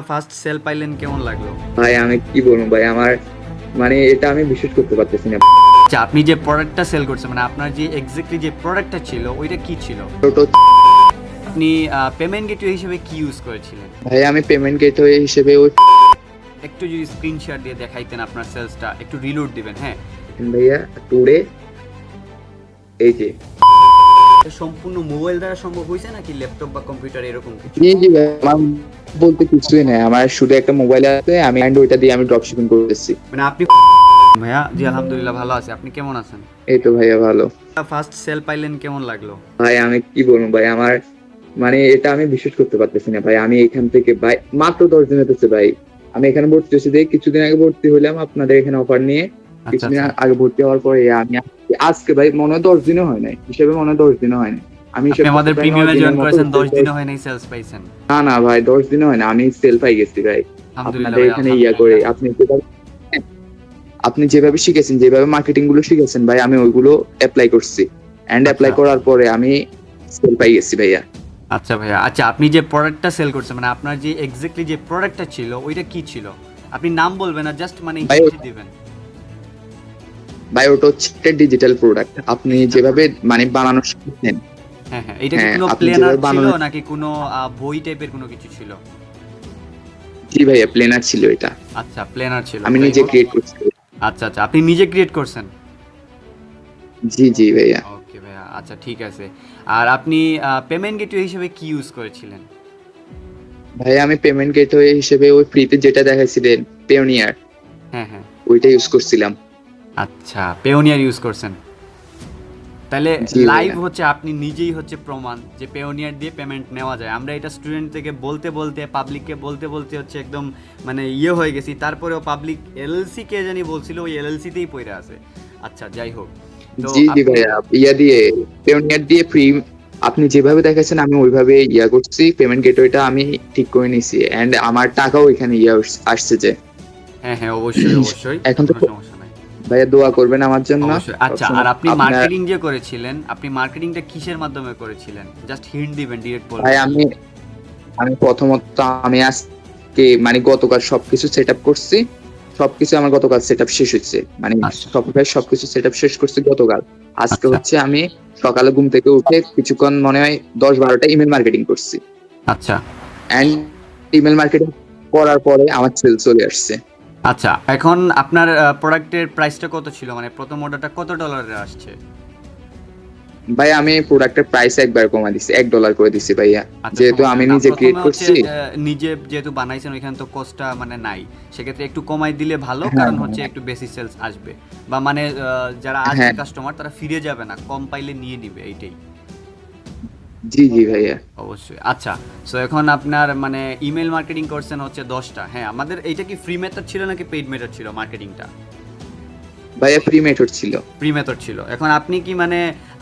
First sell পাইলেন কেমন লাগল? ভাই আমি কি বলব ভাই আমার মানে এটা আমি বিশ্বাস করতে পারতেছি না। আচ্ছা আপনি যে প্রোডাক্টটা সেল করছেন মানে আপনার যে এক্স্যাক্টলি যে প্রোডাক্টটা ছিল ওইটা কি ছিল? ছোট। আপনি পেমেন্ট গেটওয়ে হিসেবে কি ইউজ করেছিলেন? ভাই আমি পেমেন্ট গেটওয়ে হিসেবে ওই একটু যদি স্ক্রিনশট দিয়ে দেখাইতেন আপনার সেলসটা একটু রিলোড দিবেন হ্যাঁ। ভাইয়া টুডে এই যে। সম্পূর্ণ মোবাইল দ্বারা সম্ভব হয়েছে নাকি ল্যাপটপ বা কম্পিউটার এরকম কিছু? জি জি ভাই আমার বলতে কিছুই নাই। আমার শুধু একটা মোবাইল আছে আমি অ্যান্ড ওইটা দিয়ে আমি ড্রপ শিপিং করতেছি। মানে আপনি ভাইয়া জি আলহামদুলিল্লাহ ভালো আছে। আপনি কেমন আছেন? এই তো ভাইয়া ভালো। ফার্স্ট সেল পাইলেন কেমন লাগল? ভাই আমি কি বলব ভাই আমার মানে এটা আমি বিশ্বাস করতে পারতেছি না ভাই আমি এখান থেকে ভাই মাত্র দশ দিন হতেছে ভাই। আমি এখানে ভর্তি হয়েছি দেখি কিছুদিন আগে ভর্তি হলাম আপনাদের এখানে অফার নিয়ে। আচ্ছা কিছুদিন আচ্ছা। আগে ভর্তি হওয়ার পরে আমি আজকে- আজকে ভাই মনে হয় দশ দিনও হয় নাই। হিসেবে মনে হয় দশ দিনও হয় নাই। আমি আমাদের প্রিমিয়ামে জয়েন করেছেন 10 দিনও হয় নাই সেলস পাইছেন। না না ভাই দশ দিনও হয় না আমি সেল পাই গেছি ভাই। আপনাদের এখানে ইয়া করে আপনি আপনি যেভাবে শিখেছেন যেভাবে মার্কেটিংগুলো শিখেছেন ভাই আমি ওইগুলো অ্যাপ্লাই করছি। এন্ড অ্যাপ্লাই আচ্ছা। করার পরে আমি সেল পাই গেছি ভাইয়া। আচ্ছা ভাইয়া আচ্ছা আপনি যে প্রোডাক্টটা সেল করছেন মানে আপনার যে এক্স্যাক্টলি যে প্রোডাক্টটা ছিল ওইটা কি ছিল? আপনি নাম বলবেন না জাস্ট মানে দিবেন। ভাই ওটা হচ্ছে ডিজিটাল প্রোডাক্ট আপনি যেভাবে মানে বানানো শিখেছেন হ্যাঁ হ্যাঁ। এটা কি হ্যাঁ, কোনো প্লেনার ছিল নাকি কোনো বই টাইপের কোনো কিছু ছিল? জি ভাইয়া প্লেনার ছিল এটা। আচ্ছা প্লেনার ছিল। আমি নিজে ক্রিয়েট করছি। আচ্ছা আচ্ছা আপনি নিজে ক্রিয়েট করছেন? জি জি ভাইয়া। ওকে ভাইয়া আচ্ছা ঠিক আছে। আর আপনি পেমেন্ট গেটওয়ে হিসেবে কি ইউজ করেছিলেন? ভাইয়া আমি পেমেন্ট গেটওয়ে হিসেবে ওই ফ্রিতে যেটা দেখাইছিলেন পেওনিয়ার হ্যাঁ হ্যাঁ। ওইটা ইউজ করছিলাম। আচ্ছা পেওনিয়ার ইউজ করছেন। তাহলে লাইভ হচ্ছে আপনি নিজেই হচ্ছে প্রমাণ যে পেওনিয়ার দিয়ে পেমেন্ট নেওয়া যায়। আমরা এটা স্টুডেন্ট থেকে বলতে বলতে পাবলিককে বলতে বলতে হচ্ছে একদম মানে ইয়ে হয়ে গেছি। তারপরেও পাবলিক এলএলসি কে জানি বলছিল ওই এলএলসিতেই পড়ে আছে। আচ্ছা যাই হোক। জি জি ভাইয়া ইয়া দিয়ে পেওনিয়ার দিয়ে ফ্রি আপনি যেভাবে দেখাচ্ছেন আমি ওইভাবে ইয়া করছি পেমেন্ট গেটওয়েটা আমি ঠিক করে নিছি। এন্ড আমার টাকাও এখানে ইয়া আসছে যে। হ্যাঁ হ্যাঁ অবশ্যই অবশ্যই। এখন তো- ভাইয়া দোয়া করবেন আমার জন্য। আচ্ছা আর আপনি মার্কেটিং যে করেছিলেন আপনি মার্কেটিংটা কিসের মাধ্যমে করেছিলেন? জাস্ট হিন্ট দিবেন ডিরেক্ট বলবেন। ভাই আমি আমি প্রথমত আমি আজকে মানে গতকাল সবকিছু সেট আপ করছি। সবকিছু আমার গতকাল সেট আপ শেষ হচ্ছে মানে আচ্ছা। সফটওয়্যার সবকিছু সেট আপ শেষ করছি গতকাল। আজকে আচ্ছা। হচ্ছে আমি সকালে ঘুম থেকে উঠে কিছুক্ষণ মনে হয় দশ বারোটা ইমেল মার্কেটিং করছি। আচ্ছা। অ্যান্ড ইমেল মার্কেটিং করার পরে আমার সেল চলে আসছে। আচ্ছা এখন আপনার প্রোডাক্টের প্রাইসটা কত ছিল? মানে প্রথম অর্ডারটা কত ডলারের আসছে? ভাই আমি প্রোডাক্টের প্রাইস একবার কমা দিছি এক ডলার করে দিছি ভাইয়া। আচ্ছা, যেহেতু আমি। নিজে ক্রিয়েট করছি। নিজে যেহেতু বানাইছেন ওইখানে তো কস্টটা মানে নাই। সেক্ষেত্রে একটু কমাই দিলে ভালো হ্যাঁ, কারণ হ্যাঁ। হচ্ছে একটু বেশি সেলস আসবে। বা মানে যারা আসবে হ্যাঁ। কাস্টমার তারা ফিরে যাবে না কম পাইলে নিয়ে নিবে এইটাই। জি জি ভাইয়া। অবশ্যই। আচ্ছা সো এখন আপনার মানে ইমেল মার্কেটিং করছেন হচ্ছে দশটা। হ্যাঁ আমাদের এইটা কি ফ্রি মেথড ছিল নাকি পেইড মেথড ছিল মার্কেটিংটা ভাইয়া ফ্রি মেথড ছিল। ফ্রি মেথড ছিল। এখন আপনি কি মানে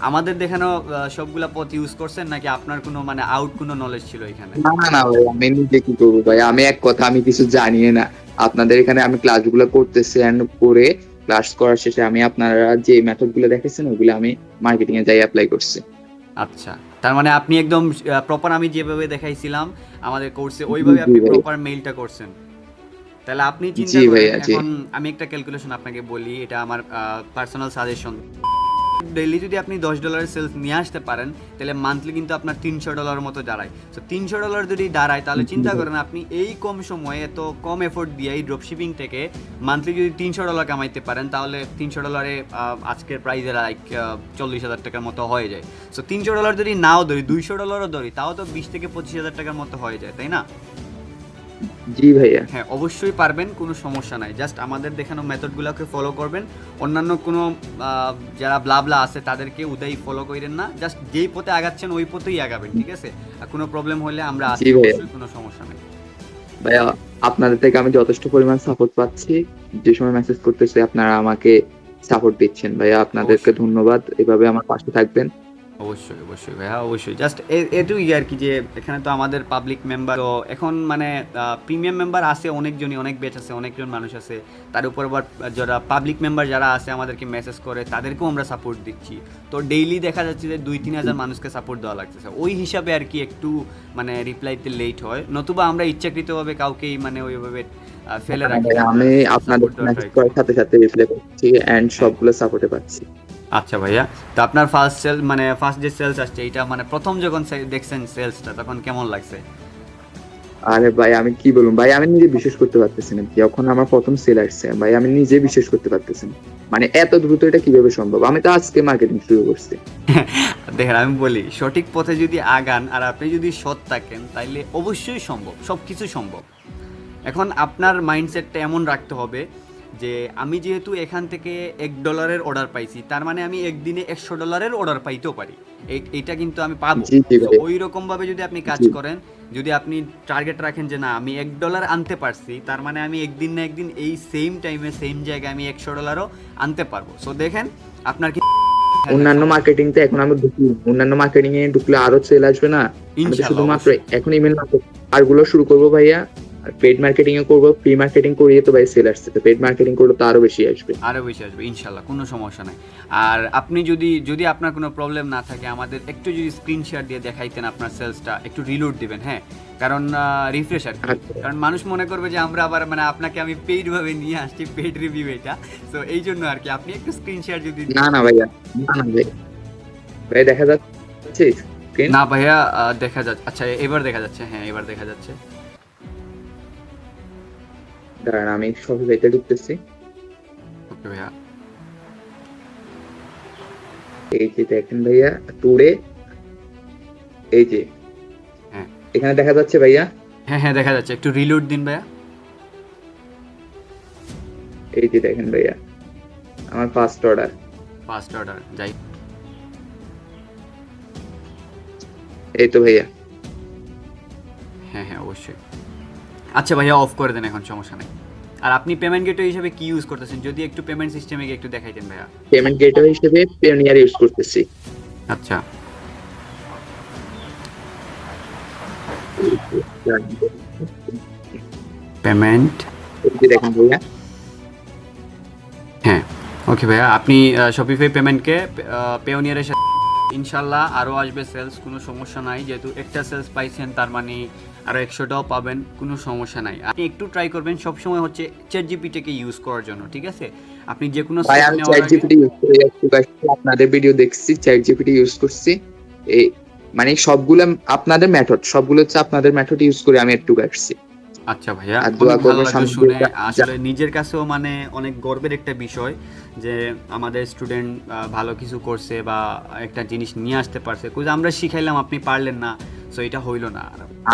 আমাদের দেখানো সবগুলা পথ ইউজ করছেন নাকি আপনার কোনো মানে আউট কোনো নলেজ ছিল এখানে? না না না ভাই আমি নিজে কি করব ভাই আমি এক কথা আমি কিছু জানি না। আপনাদের এখানে আমি ক্লাসগুলো করতেছি এন্ড করে ক্লাস করার শেষে আমি আপনারা যে মেথডগুলো দেখেছেন ওগুলো আমি মার্কেটিং এ যাই অ্যাপ্লাই করছি। আচ্ছা তার মানে আপনি একদম প্রপার আমি যেভাবে দেখাইছিলাম আমাদের কোর্সে ওইভাবে আপনি প্রপার মেইলটা করছেন। তাহলে আপনি চিন্তা করেন এখন আমি একটা ক্যালকুলেশন আপনাকে বলি এটা আমার পার্সোনাল সাজেশন ডেইলি যদি আপনি দশ ডলারের সেলস নিয়ে আসতে পারেন তাহলে মান্থলি কিন্তু আপনার তিনশো ডলারের মতো দাঁড়ায়। তো তিনশো ডলার যদি দাঁড়ায় তাহলে চিন্তা করেন আপনি এই কম সময়ে এত কম এফোর্ট দিয়ে এই ড্রপ শিপিং থেকে মান্থলি যদি তিনশো ডলার কামাইতে পারেন তাহলে তিনশো ডলারে আজকের প্রাইসে লাইক চল্লিশ হাজার টাকার মতো হয়ে যায়। সো তিনশো ডলার যদি নাও ধরি দুইশো ডলারও ধরি তাও তো বিশ থেকে পঁচিশ হাজার টাকার মতো হয়ে যায় তাই না? জি ভাইয়া। হ্যাঁ অবশ্যই পারবেন কোনো সমস্যা নাই। জাস্ট আমাদের দেখানো মেথডগুলোকে ফলো করবেন। অন্যান্য কোনো যারা ব্লাবলা আছে তাদেরকে উদয় ফলো করেন না। জাস্ট যেই পথে আগাচ্ছেন ওই পথেই আগাবেন ঠিক আছে? আর কোনো প্রবলেম হলে আমরা আছি। অবশ্যই কোনো সমস্যা নাই। ভাইয়া আপনাদের থেকে আমি যথেষ্ট পরিমাণ সাপোর্ট পাচ্ছি। যে সময় মেসেজ করতেছি আপনারা আমাকে সাপোর্ট দিচ্ছেন। ভাইয়া আপনাদেরকে ধন্যবাদ। এভাবে আমার পাশে থাকবেন। অবশ্যই অবশ্যই ভাইয়া অবশ্যই। জাস্ট এটুই আর কি যে এখানে তো আমাদের পাবলিক মেম্বার তো এখন মানে প্রিমিয়াম মেম্বার আছে অনেকজনই অনেক বেচ আছে অনেকজন মানুষ আছে। তার উপর আবার যারা পাবলিক মেম্বার যারা আছে আমাদেরকে মেসেজ করে তাদেরকেও আমরা সাপোর্ট দিচ্ছি। তো ডেইলি দেখা যাচ্ছে যে দুই তিন হাজার মানুষকে সাপোর্ট দেওয়া লাগতেছে। ওই হিসাবে আর কি একটু মানে রিপ্লাইতে লেট হয়। নতুবা আমরা ইচ্ছাকৃতভাবে কাউকেই মানে ওইভাবে ফেলে রাখি আমি আপনাদের সাথে সাথে রিপ্লাই করছি এন্ড সবগুলো সাপোর্টে পাচ্ছি। আচ্ছা ভাইয়া তো আপনার ফার্স্ট সেল মানে ফার্স্ট যে সেলস আসছে এটা মানে প্রথম যখন দেখছেন সেলসটা তখন কেমন লাগছে? আরে ভাই আমি কি বলব? ভাই আমি নিজে বিশ্বাস করতে পারতেছি না। যখন আমার প্রথম সেল আসছে ভাই আমি নিজে বিশ্বাস করতে পারতেছি না। মানে এত দ্রুত এটা কীভাবে সম্ভব? আমি তো আজকে মার্কেটিং শুরু করছি। দেখেন আমি বলি সঠিক পথে যদি আগান আর আপনি যদি সৎ থাকেন তাইলে অবশ্যই সম্ভব সব কিছু সম্ভব। এখন আপনার মাইন্ডসেটটা এমন রাখতে হবে যে আমি যেহেতু এখান থেকে এক ডলারের অর্ডার পাইছি তার মানে আমি একদিনে একশো ডলারের অর্ডার পাইতেও পারি। এইটা কিন্তু আমি পাবো ওই রকম ভাবে যদি আপনি কাজ করেন যদি আপনি টার্গেট রাখেন যে না আমি এক ডলার আনতে পারছি তার মানে আমি একদিন না একদিন এই সেম টাইমে সেম জায়গায় আমি একশো ডলারও আনতে পারব। সো দেখেন আপনার কি অন্যান্য মার্কেটিং তে এখন আমি ঢুকি অন্যান্য মার্কেটিং এ ঢুকলে আরও সেল আসবে না? শুধুমাত্র এখন ইমেল আরগুলো শুরু করব ভাইয়া। আর পেড মার্কেটিং এ করব ফ্রি মার্কেটিং করিয়ে তো ভাই সেল আসছে তো পেড মার্কেটিং করলে তো আরও বেশি আসবে। আরও বেশি আসবে ইনশাল্লাহ কোনো সমস্যা নাই। আর আপনি যদি যদি আপনার কোনো প্রবলেম না থাকে আমাদের একটু যদি স্ক্রিন শেয়ার দিয়ে দেখাইতেন আপনার সেলসটা একটু রিলোড দিবেন হ্যাঁ? কারণ রিফ্রেশ আর আচ্ছা। কারণ মানুষ মনে করবে যে আমরা আবার মানে আপনাকে আমি পেইড ভাবে নিয়ে আসছি পেইড রিভিউ এটা। তো এই জন্য আর কি আপনি একটু স্ক্রিন শেয়ার যদি না না ভাইয়া না না ভাই। ভাই দেখা যাচ্ছে? না ভাইয়া দেখা যাচ্ছে আচ্ছা এবার দেখা যাচ্ছে হ্যাঁ এবার দেখা যাচ্ছে। দাঁড়ান আমি শপিফাইতে ঢুকতেছি। ওকে ভাইয়া। এই যে দেখেন ভাইয়া টুডে এই যে। হ্যাঁ। এখানে দেখা যাচ্ছে ভাইয়া? হ্যাঁ হ্যাঁ দেখা যাচ্ছে। একটু রিলোড দিন ভাইয়া। এই যে দেখেন ভাইয়া আমার ফার্স্ট অর্ডার ফার্স্ট অর্ডার যাই। এই তো ভাইয়া। হ্যাঁ হ্যাঁ অবশ্যই। আচ্ছা ভাইয়া অফ করে দেন এখন সমস্যা নেই। আর আপনি পেমেন্ট গেটওয়ে হিসেবে কি ইউজ করতেছেন? যদি একটু পেমেন্ট সিস্টেমে একটু দেখাইতেন ভাইয়া। পেমেন্ট গেটওয়ে হিসেবে পেওনিয়ার ইউজ করতেছি। আচ্ছা। পেমেন্ট দেখেন ভাইয়া। হ্যাঁ ওকে ভাইয়া আপনি শপিফাই পেমেন্টকে পেওনিয়ারের সাথে ইনশাল্লাহ আরও আসবে সেলস কোনো সমস্যা নাই। যেহেতু একটা সেলস পাইছেন তার মানে আরও একশোটাও পাবেন কোনো সমস্যা নাই। আপনি একটু ট্রাই করবেন সবসময় হচ্ছে চ্যাট জিপিটিকে ইউজ করার জন্য ঠিক আছে? আপনি যে কোনো ভাই আমি চ্যাট জিপিটি ইউজ করে একটু আপনাদের ভিডিও দেখছি চ্যাট জিপিটি ইউজ করছি। এই মানে সবগুলো আপনাদের মেথড সবগুলো হচ্ছে আপনাদের মেথড ইউজ করে আমি একটু আসছি আচ্ছা ভাইয়া আর দোয়া করব শুনে। আসলে নিজের কাছেও মানে অনেক গর্বের একটা বিষয় যে আমাদের স্টুডেন্ট ভালো কিছু করছে বা একটা জিনিস নিয়ে আসতে পারছে। কুজ আমরা শিখাইলাম আপনি পারলেন না। সো এটা হইল না।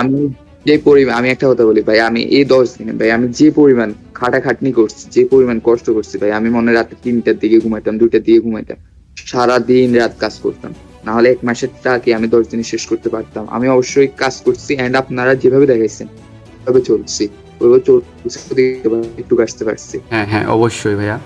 আমি যে পরিমাণ আমি একটা কথা বলি ভাই আমি এই দশ দিনে ভাই আমি যে পরিমাণ খাটাখাটনি করছি যে পরিমাণ কষ্ট করছি ভাই আমি মনে রাতে তিনটার দিকে ঘুমাইতাম দুইটার দিকে ঘুমাইতাম সারা দিন রাত কাজ করতাম। না হলে এক মাসের টাকা আমি দশ দিনে শেষ করতে পারতাম? আমি অবশ্যই কাজ করছি এন্ড আপনারা যেভাবে দেখাইছেন ওইভাবে চলছি। ওইভাবে চলছি একটু আসতে পারছি। হ্যাঁ হ্যাঁ অবশ্যই ভাইয়া।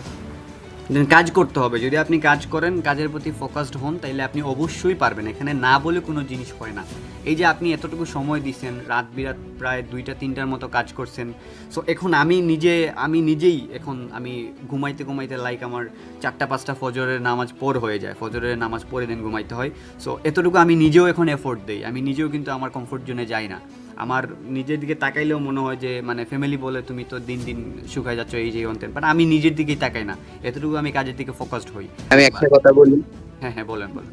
কাজ করতে হবে। যদি আপনি কাজ করেন, কাজের প্রতি ফোকাসড হন, তাইলে আপনি অবশ্যই পারবেন। এখানে না বলে কোনো জিনিস হয় না। এই যে আপনি এতটুকু সময় দিছেন, রাত বিরাত প্রায় দুইটা, তিনটার মতো কাজ করছেন। সো এখন আমি নিজে, আমি নিজেই এখন আমি ঘুমাইতে ঘুমাইতে লাইক আমার চারটা, পাঁচটা ফজরের নামাজ পর হয়ে যায়। ফজরের নামাজ পরে দিন, ঘুমাইতে হয়। সো এতটুকু আমি নিজেও এখন এফোর্ট দেই। আমি নিজেও কিন্তু আমার কমফোর্ট জোনে যাই না। আমার নিজের দিকে তাকাইলেও মনে হয় যে মানে ফ্যামিলি বলে তুমি তো দিন দিন শুকায় যাচ্ছ এই যে অন্তেন বাট আমি নিজের দিকেই তাকাই না। এতটুকু আমি কাজের দিকে ফোকাসড হই। আমি একটা কথা বলি। হ্যাঁ হ্যাঁ বলেন বলেন।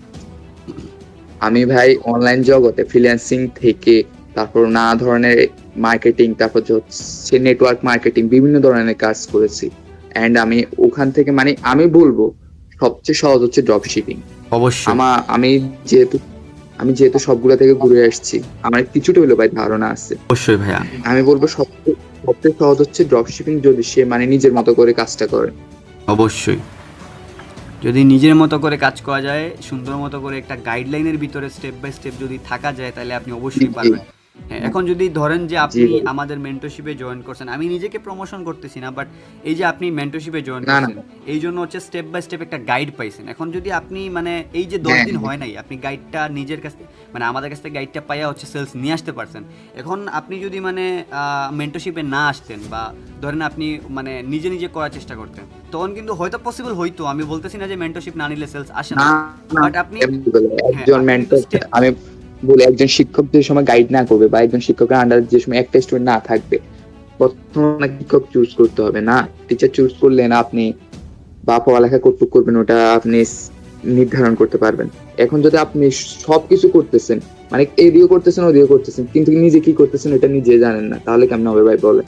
আমি ভাই অনলাইন জগতে ফ্রিল্যান্সিং থেকে তারপর নানা ধরনের মার্কেটিং তারপর যে হচ্ছে নেটওয়ার্ক মার্কেটিং বিভিন্ন ধরনের কাজ করেছি। এন্ড আমি ওখান থেকে মানে আমি বলব সবচেয়ে সহজ হচ্ছে ড্রপ শিপিং অবশ্যই। আমার আমি যেহেতু আমি যেহেতু সবগুলা থেকে ঘুরে আসছি আমার কিছুটা হলো ভাই ধারণা আছে। অবশ্যই ভাইয়া। আমি বলব সবচেয়ে সবচেয়ে সহজ হচ্ছে ড্রপশিপিং যদি সে মানে নিজের মতো করে কাজটা করে। অবশ্যই। যদি নিজের মতো করে কাজ করা যায় সুন্দর মতো করে একটা গাইডলাইনের ভিতরে স্টেপ বাই স্টেপ যদি থাকা যায় তাহলে আপনি অবশ্যই। পারবেন। এখন যদি ধরেন যে আপনি আমাদের মেন্টরশিপে জয়েন করছেন আমি নিজেকে প্রমোশন করতেছি না বাট এই যে আপনি মেন্টরশিপে জয়েন। করছেন এই জন্য হচ্ছে স্টেপ বাই স্টেপ একটা গাইড পাইছেন। এখন যদি আপনি মানে এই যে দশ হ্যাঁ, দিন হ্যাঁ। হয় নাই আপনি গাইডটা নিজের কাছে মানে আমাদের কাছ থেকে গাইডটা পাইয়া হচ্ছে সেলস নিয়ে আসতে পারছেন। এখন আপনি যদি মানে মেন্টরশিপে না আসতেন বা ধরেন আপনি মানে নিজে নিজে করার চেষ্টা করতেন তখন কিন্তু হয়তো পসিবল হইতো। আমি বলতেছি না যে মেন্টরশিপ না নিলে সেলস আসে না। বাট আপনি একজন মেন্টর আমি বলি একজন শিক্ষক যে সময় গাইড না করবে বা একজন শিক্ষকের আন্ডার যে সময় একটা স্টুডেন্ট না থাকবে প্রথমে শিক্ষক চুজ করতে হবে না। টিচার চুজ করলেন আপনি বা পড়ালেখা কতটুকু করবেন ওটা আপনি নির্ধারণ করতে পারবেন। এখন যদি আপনি সবকিছু করতেছেন মানে এদিকে করতেছেন ওদিকে করতেছেন কিন্তু নিজে কি করতেছেন এটা নিজে জানেন না তাহলে কেমন হবে ভাই বলে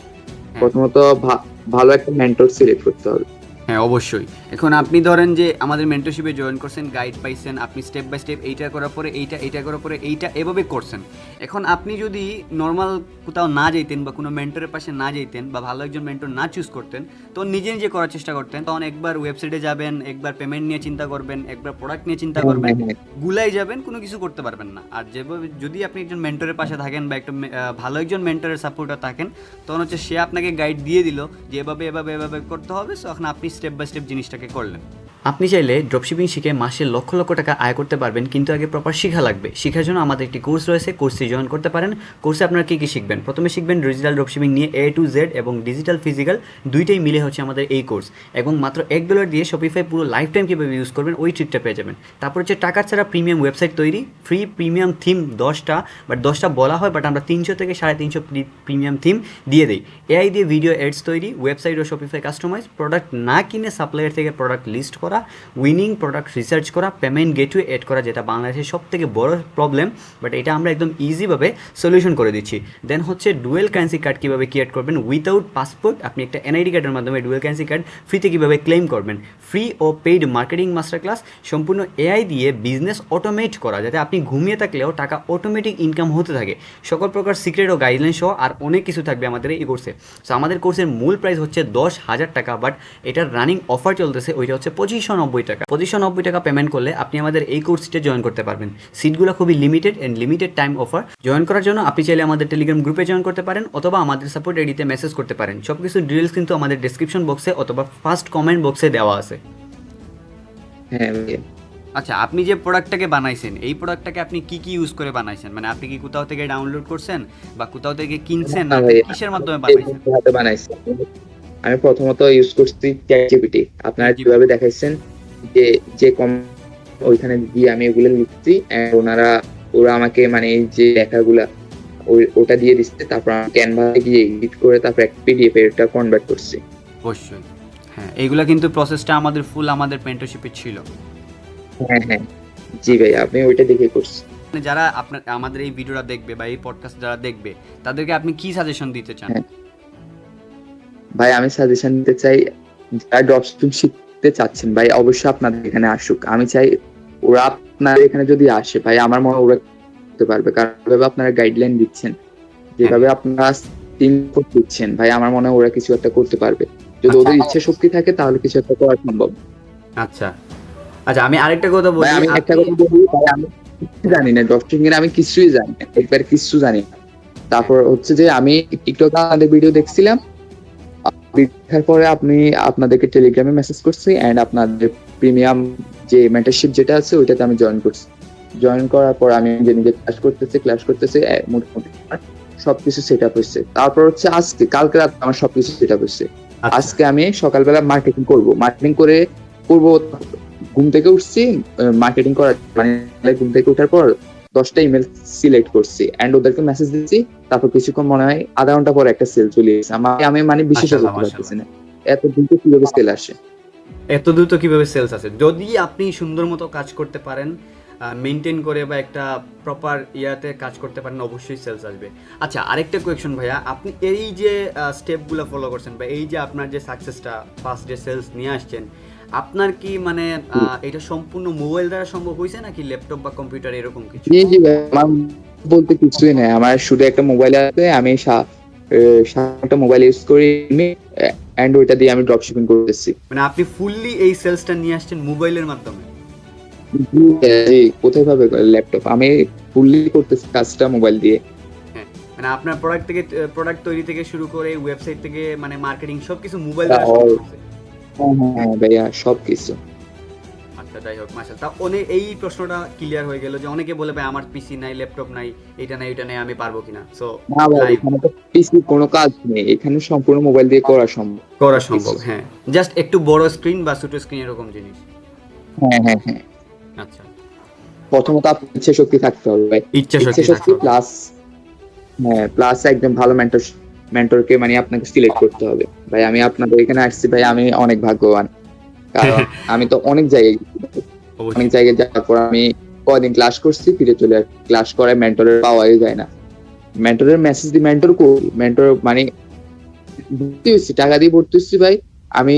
প্রথমত ভা- ভালো একটা মেন্টর সিলেক্ট করতে হবে। হ্যাঁ অবশ্যই। এখন আপনি ধরেন যে আমাদের মেন্টরশিপে জয়েন করছেন গাইড পাইছেন, আপনি স্টেপ বাই স্টেপ এইটা করার পরে এইটা এইটা করার পরে এইটা এভাবে করছেন। এখন আপনি যদি নর্মাল কোথাও না যেতেন বা কোনো মেন্টরের পাশে না যেতেন বা ভালো একজন মেন্টর না চুজ করতেন, তো নিজে নিজে করার চেষ্টা করতেন। তখন একবার ওয়েবসাইটে যাবেন, একবার পেমেন্ট নিয়ে চিন্তা করবেন, একবার প্রোডাক্ট নিয়ে চিন্তা করবেন, গুলাই যাবেন, কোনো কিছু করতে পারবেন না। আর যেভাবে, যদি আপনি একজন মেন্টরের পাশে থাকেন বা একটা ভালো একজন মেন্টরের সাপোর্টার থাকেন, তখন হচ্ছে সে আপনাকে গাইড দিয়ে দিল যে এভাবে এভাবে এভাবে করতে হবে। এখন আপনি স্টেপ বাই স্টেপ জিনিসটাকে করলেন। আপনি চাইলে ড্রপশিপিং শিখে মাসে লক্ষ লক্ষ টাকা আয় করতে পারবেন, কিন্তু আগে প্রপার শিখা লাগবে। শিখার জন্য আমাদের একটি কোর্স রয়েছে কোর্সটি জয়েন করতে পারেন। কোর্সে আপনারা কী কী শিখবেন? প্রথমে শিখবেন ডিজিটাল ড্রপশিপিং নিয়ে এ টু জেড এবং ডিজিটাল ফিজিক্যাল দুইটাই মিলে হচ্ছে আমাদের এই কোর্স এবং মাত্র এক ডলার দিয়ে শপিফাই পুরো লাইফ টাইম কীভাবে ইউজ করবেন, ওই ট্রিকটা পেয়ে যাবেন। তারপর হচ্ছে টাকার ছাড়া প্রিমিয়াম ওয়েবসাইট তৈরি। ফ্রি প্রিমিয়াম থিম দশটা বাট দশটা বলা হয় বাট আমরা তিনশো থেকে সাড়ে তিনশো প্রিমিয়াম থিম দিয়ে দিই। এআই দিয়ে ভিডিও এডস তৈরি ওয়েবসাইট ও শপিফাই কাস্টমাইজ প্রোডাক্ট না কিনে সাপ্লায়ার থেকে প্রোডাক্ট লিস্ট করা। উইনিং প্রোডাক্ট রিসার্চ করা পেমেন্ট গেটওয়ে এড করা, যেটা বাংলাদেশের সব থেকে বড় প্রবলেম বাট এটা আমরা একদম ইজিভাবে সলিউশন করে দিচ্ছি। দেন হচ্ছে ডুয়েল কারেন্সি কার্ড কীভাবে ক্রিয়েট করবেন? উইথাউট পাসপোর্ট আপনি একটা এনআইডি কার্ডের মাধ্যমে ডুয়েল কারেন্সি কার্ড ফ্রিতে কীভাবে ক্লেম করবেন? ফ্রি ও পেইড মার্কেটিং মাস্টার ক্লাস সম্পূর্ণ এআই দিয়ে বিজনেস অটোমেট করা, যাতে আপনি ঘুমিয়ে থাকলেও টাকা অটোমেটিক ইনকাম হতে থাকে। সকল প্রকার সিক্রেট ও গাইডলাইন সহ আর অনেক কিছু থাকবে আমাদের এই কোর্সে সো আমাদের কোর্সের মূল প্রাইস হচ্ছে দশ হাজার টাকা বাট এটার রানিং অফার চলতেছে, ওইটা হচ্ছে পঁচিশশো নব্বই টাকা। পঁচিশশো নব্বই টাকা পেমেন্ট করলে আপনি আমাদের এই কোর্সটিতে জয়েন করতে পারবেন। সিটগুলো খুবই limited and limited time offer join করার জন্য আপনি চাইলে আমাদের টেলিগ্রাম গ্রুপে জয়েন করতে পারেন অথবা আমাদের সাপোর্ট এডিতে মেসেজ করতে পারেন। সব কিছু ডিটেলস কিন্তু আমাদের ডিসক্রিপশন বক্সে অথবা ফার্স্ট কমেন্ট বক্সে দেওয়া আছে। হ্যাঁ আচ্ছা আপনি যে প্রোডাক্টটাকে বানাইছেন এই প্রোডাক্টটাকে আপনি কি কি ইউজ করে বানাইছেন? মানে আপনি কি কোথাও থেকে ডাউনলোড করছেন বা কোথাও থেকে কিনছেন না কিসের মাধ্যমে বানাইছেন? আমি প্রথমত ইউজ করছি চ্যাটজিপিটি আপনারা যেভাবে দেখাইছেন যে যে কম ওইখানে দিয়ে আমি এগুলো লিখছি ওনারা ওরা আমাকে মানে যে লেখাগুলা ওই ওটা দিয়ে দিচ্ছে তারপর ক্যানভাসে গিয়ে এডিট করে তারপর একটা পিডিএফ এটা কনভার্ট করছি। অবশ্যই। হ্যাঁ এইগুলা কিন্তু প্রসেসটা আমাদের ফুল আমাদের মেন্টরশিপে ছিল। হ্যাঁ হ্যাঁ। জি ভাই আপনি ওইটা দেখে করছি মানে যারা আপনার আমাদের এই ভিডিওটা দেখবে বা এই পডকাস্ট যারা দেখবে তাদেরকে আপনি কি সাজেশন দিতে চান? হ্যাঁ। ভাই আমি সাজেশন দিতে চাই যারা ড্রপশিপিং শিখতে চাচ্ছেন ভাই অবশ্যই আপনাদের এখানে আসুক। আমি চাই ওরা আপনাদের এখানে যদি আসে ভাই আমার মনে ওরা করতে পারবে। কারণ আপনারা গাইডলাইন দিচ্ছেন যেভাবে আপনারা টিম দিচ্ছেন ভাই আমার মনে হয় ওরা কিছু একটা করতে পারবে। যদি ওদের ইচ্ছা শক্তি থাকে তাহলে কিছু একটা করা সম্ভব। আচ্ছা। আচ্ছা আমি আরেকটা কথা বলি আমি একটা কথা বলি ভাই আমি জানি না ড্রপশিপিং এর আমি কিছুই জানি না একবার কিছু জানি না। তারপর হচ্ছে যে আমি টিকটক আমাদের ভিডিও দেখছিলাম দেখার পরে আপনি আপনাদেরকে টেলিগ্রামে মেসেজ করছি এন্ড আপনাদের প্রিমিয়াম যে মেন্টারশিপ যেটা আছে ওইটাতে আমি জয়েন করছি। জয়েন করার পর আমি নিজে নিজে ক্লাস করতেছি ক্লাস করতেছি মোটামুটি সবকিছু সেট আপ হয়েছে। তারপর হচ্ছে আজকে কালকে রাত আমার সবকিছু সেট আপ হচ্ছে আচ্ছা, আজকে আমি সকালবেলা মার্কেটিং করব। মার্কেটিং করে করব ঘুম থেকে উঠছি মার্কেটিং করার মানে ঘুম থেকে ওঠার পর দশটা ইমেল সিলেক্ট করছি এন্ড ওদেরকে মেসেজ দিচ্ছি তারপর কিছুক্ষণ মনে হয় আধা ঘণ্টা পর একটা সেল চলে এসেছে। আমি মানে বিশ্বাস করতে পারতেছি না। এত দ্রুত কীভাবে সেল আসে? এত দ্রুত কীভাবে সেলস আছে যদি আপনি সুন্দর মতো কাজ করতে পারেন মেনটেন করে বা একটা প্রপার ইয়াতে কাজ করতে পারেন অবশ্যই সেলস আসবে। আচ্ছা আরেকটা কোয়েকশন ভাইয়া আপনি এই যে স্টেপগুলো ফলো করছেন বা এই যে আপনার যে সাকসেসটা ফার্স্ট ডে সেলস নিয়ে আসছেন আপনার কি মানে এটা সম্পূর্ণ মোবাইল দ্বারা সম্ভব হয়েছে নাকি ল্যাপটপ বা কম্পিউটার এরকম কিছু? জি জি আমার বলতে কিছুই নেই। আমার শুধু একটা মোবাইল আছে আমি সা- এ, সাতটা মোবাইল ইউজ করি এন্ড ওইটা দিয়ে আমি ড্রপ শিপিং করতেছি। মানে আপনি ফুললি এই সেলসটা নিয়ে আসছেন মোবাইলের মাধ্যমে? কোথায় পাবে ল্যাপটপ? আমি ফুললি করতেছি কাজটা মোবাইল দিয়ে। মানে আপনার প্রোডাক্ট থেকে প্রোডাক্ট তৈরি থেকে শুরু করে ওয়েবসাইট থেকে মানে মার্কেটিং সবকিছু মোবাইল হ্যাঁ, দ্বারা। হ্যাঁ ভাইয়া সবকিছু। আচ্ছা যাই হোক মাসাল তা অনেক এই প্রশ্নটা ক্লিয়ার হয়ে গেল যে অনেকে বলে ভাই আমার পিসি নাই ল্যাপটপ নাই এটা নাই এটা নাই আমি পারব কিনা? সো না ভাই এখানে তো পিসি কোনো কাজ নেই। এখানে সম্পূর্ণ মোবাইল দিয়ে করা সম্ভব। করা সম্ভব হ্যাঁ। জাস্ট একটু বড় স্ক্রিন বা ছোট স্ক্রিন এরকম জিনিস। হ্যাঁ হ্যাঁ হ্যাঁ। আচ্ছা। প্রথমত আপনার ইচ্ছে শক্তি থাকতে হবে ভাই। ইচ্ছা শক্তি। প্লাস হ্যাঁ প্লাস একদম ভালো মেন্টর মেন্টরকে মানে আপনাকে সিলেক্ট করতে হবে। ভাই আমি আপনাদের এখানে আসছি ভাই আমি অনেক ভাগ্যবান। কারণ আমি তো অনেক জায়গায় অনেক জায়গায় যাওয়ার পর আমি কয়দিন ক্লাস করছি ফিরে চলে আসি ক্লাস করায় মেন্টরের পাওয়াই যায় না। মেন্টরের মেসেজ দিয়ে মেন্টর করি। মেন্টর মানে ভর্তি হচ্ছি টাকা দিয়ে ভর্তি হচ্ছি ভাই। আমি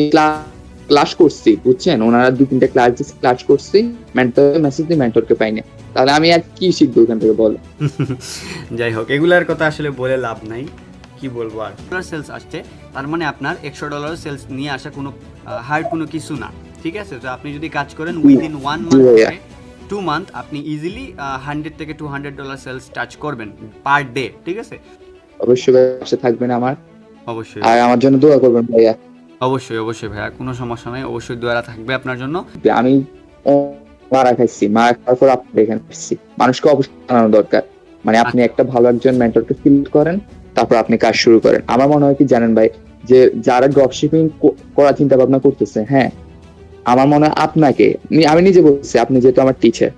ক্লাস করছি বুঝছেন? ওনারা দু তিনটা ক্লাস দিচ্ছে ক্লাস করছি মেন্টর মেসেজ দিয়ে মেন্টরকে পাই না। তাহলে আমি আর কি শিখব ওখান থেকে বলো? যাই হোক এগুলার কথা আসলে বলে লাভ নাই। কি বলব আর? ডলার সেলস আসছে তার মানে আপনার একশো ডলার সেলস নিয়ে আসা কোনো হার্ড কোনো কিছু না ঠিক আছে? তো আপনি যদি কাজ করেন within one month two month আপনি ইজিলি হান্ড্রেড থেকে two hundred dollar sales touch করবেন পার ডে ঠিক আছে? অবশ্যই থাকবেন আমার। অবশ্যই। আর আমার জন্য দোয়া করবেন ভাইয়া। অবশ্যই অবশ্যই ভাইয়া কোনো সমস্যা নেই অবশ্যই দোয়ারা থাকবে আপনার জন্য। আমি মারা খাইছি মারা খাওয়ার পর আপনার এখানে মানুষকে অবশ্যই জানানো দরকার। মানে আপনি একটা ভালো একজন মেন্টরকে সিলেক্ট করেন তারপর আপনি কাজ শুরু করেন। আমার মনে হয় কি জানেন ভাই, যে যারা ড্রপ শিপিং করার চিন্তা ভাবনা করতেছে হ্যাঁ আমার মনে হয় আপনাকে আমি নিজে বলছি, আপনি যেহেতু আমার টিচার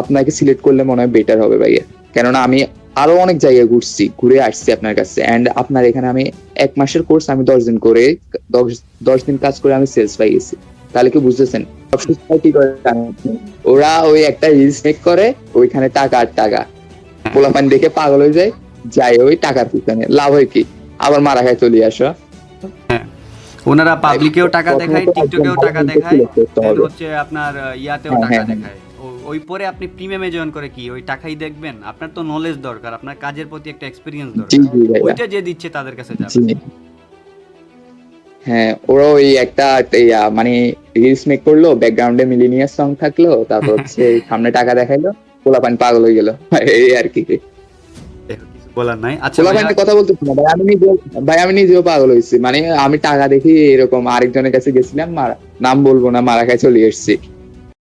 আপনাকে সিলেক্ট করলে মনে হয় বেটার হবে ভাইয়া। কেননা আমি আরও অনেক জায়গায় ঘুরছি, ঘুরে আসছি আপনার কাছে এন্ড আপনার এখানে আমি এক মাসের কোর্স আমি দশ দিন করে, দশ দিন কাজ করে আমি সেলস পাই গেছি তাহলে কি বুঝতেছেন? ওরা ওই একটা রিলস মেক করে, ওইখানে টাকা আর টাকা। পোলাপান দেখে পাগল হয়ে যায়। যাই ওই টাকার পিছনে। লাভ হয় কি? আবার মারা খায় চলে আসো। ওনারা পাবলিকেও টাকা দেখায় টিকটকেও টাকা দেখায়। হচ্ছে। আপনার ইয়াতেও হ্যাঁ, টাকা হ্যাঁ, হ্যাঁ। দেখায়। ওই পরে আপনি প্রিমিয়ামে জয়েন করে কি? ওই টাকাই দেখবেন? আপনার তো নলেজ দরকার আপনার কাজের প্রতি একটা এক্সপিরিয়েন্স দরকার। ওইটা যে দিচ্ছে তাদের কাছে যাবে। হ্যাঁ ওরা ওই একটা ইয়া, মানে রিলস মেক করল ব্যাকগ্রাউন্ডে মিলিনিয়ার সং থাকল তারপর হচ্ছে সামনে টাকা দেখাইলো পোলাপান পাগল হয়ে গেল। এই আর কি। বলার নাই। আচ্ছা কথা বলতেছি না। ভাই আমি নিজেও ভাই আমি নিজেও পাগল হয়েছি। মানে আমি টাকা দেখি এরকম আরেকজনের কাছে গেছিলাম মারা- নাম বলব না মারা খাই চলে এসেছি।